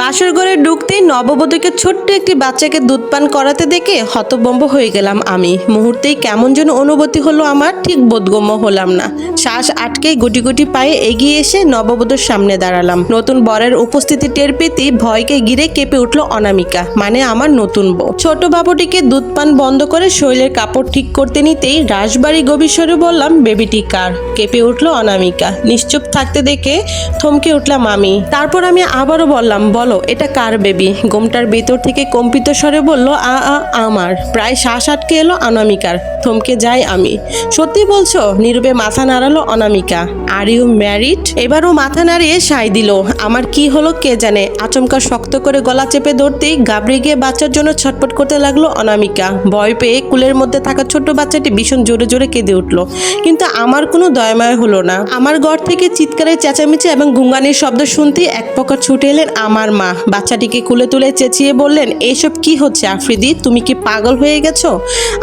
বাসর ঘরে ঢুকতেই নববধূকে ছোট্ট একটি বাচ্চাকে দুধ পান করাতে দেখে হতবম্ব হয়ে গেলাম আমি। মুহূর্তেই কেমন যেন অনুভূতি হলো আমার, ঠিক বোধগম্য হলাম না। শ্বাস আটকে গুটি গুটি পায়ে এগিয়ে এসে নববধূর সামনে দাঁড়ালাম। নতুন বরের উপস্থিতি টের পেতেই ভয়কে ঘিরে কেঁপে উঠল অনামিকা মানে আমার নতুন বউ। ছোট বাবুটিকে দুধ পান বন্ধ করে শরীরের কাপড় ঠিক করতে নিতেই রাজবাড়ি গভীর স্বরে বললাম, বেবিটি কার? কেঁপে উঠল অনামিকা। নিশ্চুপ থাকতে দেখে থমকে উঠলাম আমি। তারপর আমি আবারও বললাম, বলো এটা কার বেবি? গোমটার ভেতর থেকে কম্পিত স্বরে বলল, আ আ, আমার। প্রায় শ্বাস আটকে এলো অনামিকার। থমকে যাই আমি। সত্যি বলছো? নীরবে মাথা নাড়ালো অনামিকা। আর ইউ ম্যারিড এবারও মাথা নাড়িয়ে সাই দিল। আমার কি হলো কে জানে? আচমকা শক্ত করে গলা চেপে ধরতেই গাবড়ে গিয়ে বাচ্চার জন্য ছটপট করতে লাগল অনামিকা। ভয় পেয়ে কুলের মধ্যে থাকা ছোট্ট বাচ্চাটি ভীষণ জোরে জোরে কেঁদে উঠল। কিন্তু আমার কোনো দয়ময় হলো না। আমার ঘর থেকে চিৎকারের চেঁচামেচি এবং গুঙ্গানির শব্দ শুনতেই এক প্রকার ছুটে এলেন আমার মা, বাচ্চাটিকে কুলে তুলে চেঁচিয়ে বললেন, এসব কি হচ্ছে আফ্রিদি? তুমি কি পাগল হয়ে গেছো?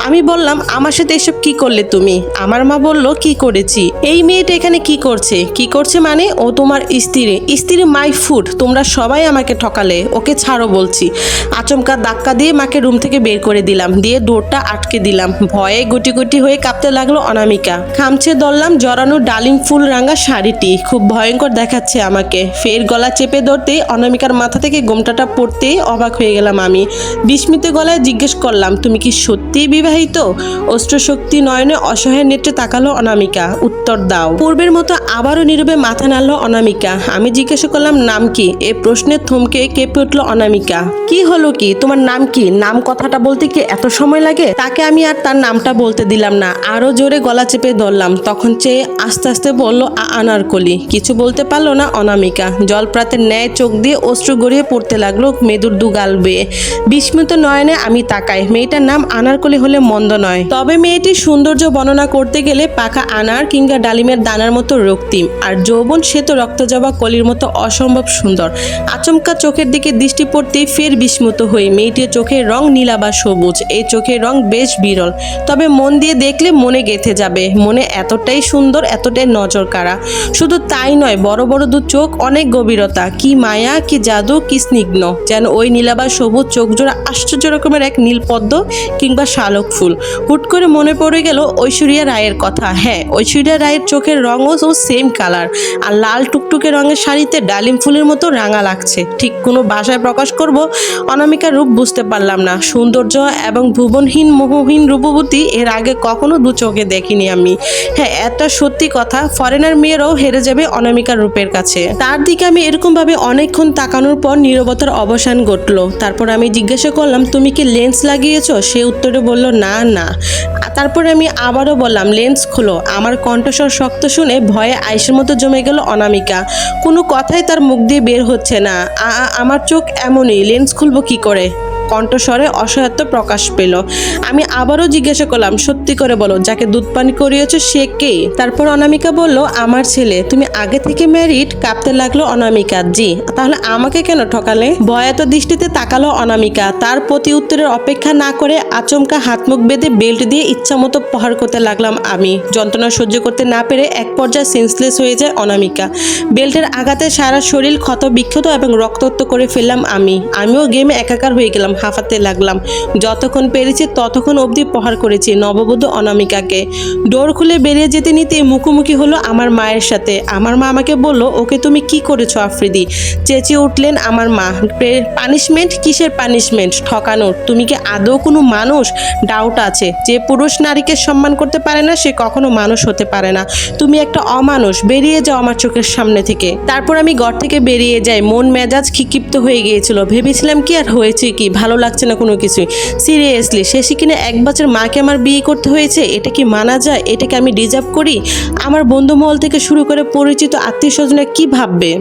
আমি বললাম, আমার সাথে এসব কি করলে তুমি? আমার মা বলল, কি করেছি? এই মেয়েটা এখানে কি করছে? কি করছে মানে ও তোমার স্ত্রী। স্ত্রী মাই ফুড, তোমরা সবাই আমাকে ঠকালে, ওকে ছাড়ো বলছি। আচমকা ধাক্কা দিয়ে মাকে রুম থেকে বের করে দিলাম, দিয়ে ডোরটা আটকে দিলাম। ভয়ে গুটি গুটি হয়ে কাঁপতে লাগল অনামিকা। খামছে ধরলাম জড়ানো ডালিম ফুল রাঙা শাড়িটি। খুব ভয়ঙ্কর দেখাচ্ছে আমাকে। ফের গলা চেপে ধরতেই অনামিকার মাথা থেকে গোমটাটা পড়তেই অবাক হয়ে গেলাম আমি। বিস্মিত গলায় জিজ্ঞেস করলাম, তুমি কি সত্যিই বিবাহিত? অস্ত্রশক্তি নয়নে অসহায় নেত্রে তাকালো অনামিকা। উত্তর দাও। পূর্বের মতো আবারও নীরবে মাথা নাড়লো অনামিকা। আমি জিজ্ঞাসা করলাম, নাম কি? এ প্রশ্নের থমকে কেঁপে উঠল অনামিকা। কি হলো কি? তোমার নাম কি? নাম কথাটা বলতে কি এত সময় লাগে? তাকে আমি আর তার নামটা বলতে দিলাম না। আরও জোরে গলা চেপে ধরলাম। তখন চেয়ে আস্তে আস্তে বলল, "আ- আনারকলি। কিছু বলতে পারল না অনামিকা। জলপ্রাতের ন্যায় চোখ দিয়ে অশ্রু গড়িয়ে পড়তে লাগল মেদুর দুগাল বেয়ে। বিস্মিত নয়নে আমি তাকাই। মেয়েটার নাম আনারকলি হলে মন্দ নয়। তবে মেয়েটির সৌন্দর্য বর্ণনা করতে গেলে পাকা আনার কিংবা ডালিমের দানার মতো রক্তিম। আর যৌবন সে তো রক্তজবা কলির মতো অসম্ভব সুন্দর। আচমকা চোখের দিকে দৃষ্টি পড়তেই ফের বিস্মিত হই। মেয়েটির চোখের রং নীলা বা সবুজ। এই চোখের রং বেশ বিরল। তবে মন দিয়ে দেখলে মনে গেঁথে যাবে। মনে এতটাই সুন্দর, এতটাই নজর কাড়া শুধু তাই নয়, বড় বড় দু চোখ, অনেক গভীরতা। কি মায়া, কি জাদু। কি স্নিগ্ধ যেন ওই নীলাবা সবুজ চোখ জোড়া আশ্চর্য রকমের এক নীলপদ্ম কিংবা শালক ফুল। হুট করে মনে পড়ে গেল ঐশ্বরিয়া রায়ের কথা। হ্যাঁ ঐশ্বরিয়া রায়ের চোখের রঙও তো সেম কালার আর লাল টুকটুকে রঙের শাড়িতে ডালিম ফুলের মতো রাঙা লাগছে। ঠিক কোনো ভাষায় প্রকাশ করব অনামিকার রূপ বুঝতে পারলাম না। সৌন্দর্য এবং ভুবনহীন মোহহীন রূপবতী এর আগে কখনো দু চোখে দেখিনি আমি। হ্যাঁ একটা সত্যি কথা ফরেনার মেয়েরাও হেরে যাবে অনামিকার রূপের কাছে। তার দিকে আমি এরকম ভাবে অনেকক্ষণ তাকানোর পর নিরবতার অবসান ঘটল। তারপর আমি জিজ্ঞাসা করলাম, তুমি কি লেন্স লাগিয়েছ? সে উত্তরে বলল, না না। তারপরে আমি আবারও বললাম, লেন্স খোলো। আমার কণ্ঠস্বর শক্ত শুনে ভয়ে আইসের মতো জমে গেল অনামিকা। কোনো কথাই তার মুখ দিয়ে বের হচ্ছে না। আমার চোখ এমনই, লেন্স খুলবো কি করে? কণ্ঠস্বরে অসহায়ত্ব প্রকাশ পেল। আমি আবারও জিজ্ঞাসা করলাম, সত্যি করে বলো, যাকে দুধ পানি করিয়েছো সে কে? তারপর অনামিকা বলল, আমার ছেলে, তুমি আগে থেকে ম্যারিড কাঁপতে লাগল অনামিকা। জি, তাহলে আমাকে কেন ঠকালে? ভয়াত দৃষ্টিতে তাকালো অনামিকা। তার প্রতি উত্তরের অপেক্ষা না করে আচমকা হাত মুখ বেঁধে বেল্ট দিয়ে ইচ্ছা মতো প্রহার করতে লাগলাম আমি। যন্ত্রণা সহ্য করতে না পেরে এক পর্যায়ে সেন্সলেস হয়ে যায় অনামিকা। বেল্টের আঘাতে সারা শরীর ক্ষত বিক্ষত এবং রক্তাক্ত করে ফেললাম আমি। আমিও গেমে একাকার হয়ে গেলাম। হাঁফাতে লাগলাম। যতক্ষণ পেরেছি ততক্ষণ অবধি প্রহার করেছি নববধূ অনামিকাকে। ডোর খুলে বেরিয়ে যেতে নিতে মুখোমুখি হলো আমার মায়ের সাথে। আমার মা আমাকে বলল, ওকে তুমি কি করেছ আফ্রিদি? চেঁচিয়ে উঠলেন আমার মা। পানিশমেন্ট কিসের পানিশমেন্ট ঠকানোর? তুমি কি আদৌ কোনো মানুষ? ডাউট আছে। যে পুরুষ নারীকে সম্মান করতে পারে না, সে কখনো মানুষ হতে পারে না। তুমি একটা অমানুষ। বেরিয়ে যাও আমার চোখের সামনে থেকে। তারপর আমি ঘর থেকে বেরিয়ে যাই। মন মেজাজ খিকিপ্ত হয়ে গিয়েছিল। ভেবেছিলাম কি আর হয়েছে কি? ভালো লাগছে না কোনো কিছুই। সিরিয়াসলি শেষে কিনা এক বছর মাকে আমার বিয়ে করতে হয়েছে, এটা কি মানা যায়? এটাকে আমি ডিজার্ভ করি? আমার বন্ধুমহল থেকে শুরু করে পরিচিত আত্মীয় স্বজনে কী ভাববে?